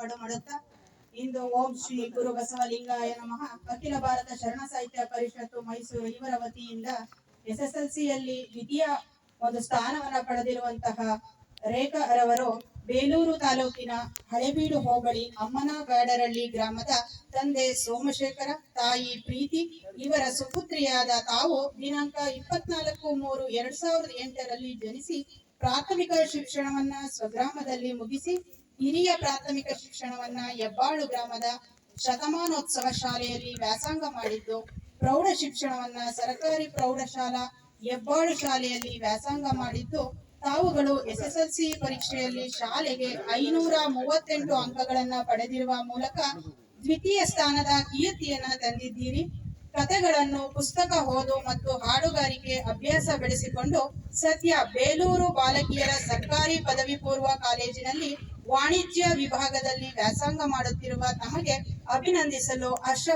ಕಡು ಮಾಡುತ್ತಾ? ಇಂದು ಓಂ ಶ್ರೀ ಗುರು ಬಸವಲಿಂಗಾಯ ನಮಃ. ಅಖಿಲ ಭಾರತ ಶರಣ ಸಾಹಿತ್ಯ ಪರಿಷತ್ತು ಮೈಸೂರು ಇವರ ವತಿಯಿಂದ ಎಸ್ಎಸ್ಎಲ್ಸಿಯಲ್ಲಿ ದ್ವಿತೀಯ ಒಂದು ಸ್ಥಾನವನ್ನ ಪಡೆದಿರುವಂತಹ ರೇಖಾ ರವರು ಬೇಲೂರು ತಾಲೂಕಿನ ಹಳೆಬೀಡು ಹೋಬಳಿ ಅಮ್ಮನಗಾಡರಳ್ಳಿ ಗ್ರಾಮದ ತಂದೆ ಸೋಮಶೇಖರ, ತಾಯಿ ಪ್ರೀತಿ, ಇವರ ಸುಪುತ್ರಿಯಾದ ತಾವು ದಿನಾಂಕ ಇಪ್ಪತ್ನಾಲ್ಕು ಮೂರು ಎರಡ್ ಸಾವಿರದ ಎಂಟರಲ್ಲಿ ಜನಿಸಿ ಪ್ರಾಥಮಿಕ ಶಿಕ್ಷಣವನ್ನ ಸ್ವಗ್ರಾಮದಲ್ಲಿ ಮುಗಿಸಿ ಹಿರಿಯ ಪ್ರಾಥಮಿಕ ಶಿಕ್ಷಣವನ್ನ ಹೆಬ್ಬಾಳು ಗ್ರಾಮದ ಶತಮಾನೋತ್ಸವ ಶಾಲೆಯಲ್ಲಿ ವ್ಯಾಸಂಗ ಮಾಡಿದ್ದು, ಪ್ರೌಢ ಶಿಕ್ಷಣವನ್ನ ಸರ್ಕಾರಿ ಪ್ರೌಢಶಾಲಾ ಹೆಬ್ಬಾಳು ಶಾಲೆಯಲ್ಲಿ ವ್ಯಾಸಂಗ ಮಾಡಿದ್ದು, ತಾವುಗಳು ಎಸ್ಎಸ್ಎಲ್ಸಿ ಪರೀಕ್ಷೆಯಲ್ಲಿ ಶಾಲೆಗೆ ಐನೂರ ಮೂವತ್ತೆಂಟು ಅಂಕಗಳನ್ನ ಪಡೆದಿರುವ ಮೂಲಕ ದ್ವಿತೀಯ ಸ್ಥಾನದ ಕೀರ್ತಿಯನ್ನ ತಂದಿದ್ದೀರಿ. ಕಥೆಗಳನ್ನು ಪುಸ್ತಕ ಓದು ಮತ್ತು ಹಾಡುಗಾರಿಕೆ ಅಭ್ಯಾಸ ಬೆಳೆಸಿಕೊಂಡು ಸದ್ಯ ಬೇಲೂರು ಬಾಲಕಿಯರ ಸರ್ಕಾರಿ ಪದವಿ ಪೂರ್ವ ಕಾಲೇಜಿನಲ್ಲಿ ವಾಣಿಜ್ಯ ವಿಭಾಗದಲ್ಲಿ ವ್ಯಾಸಂಗ ಮಾಡುತ್ತಿರುವ ತಮಗೆ ಅಭಿನಂದಿಸಲು ಹರ್ಷ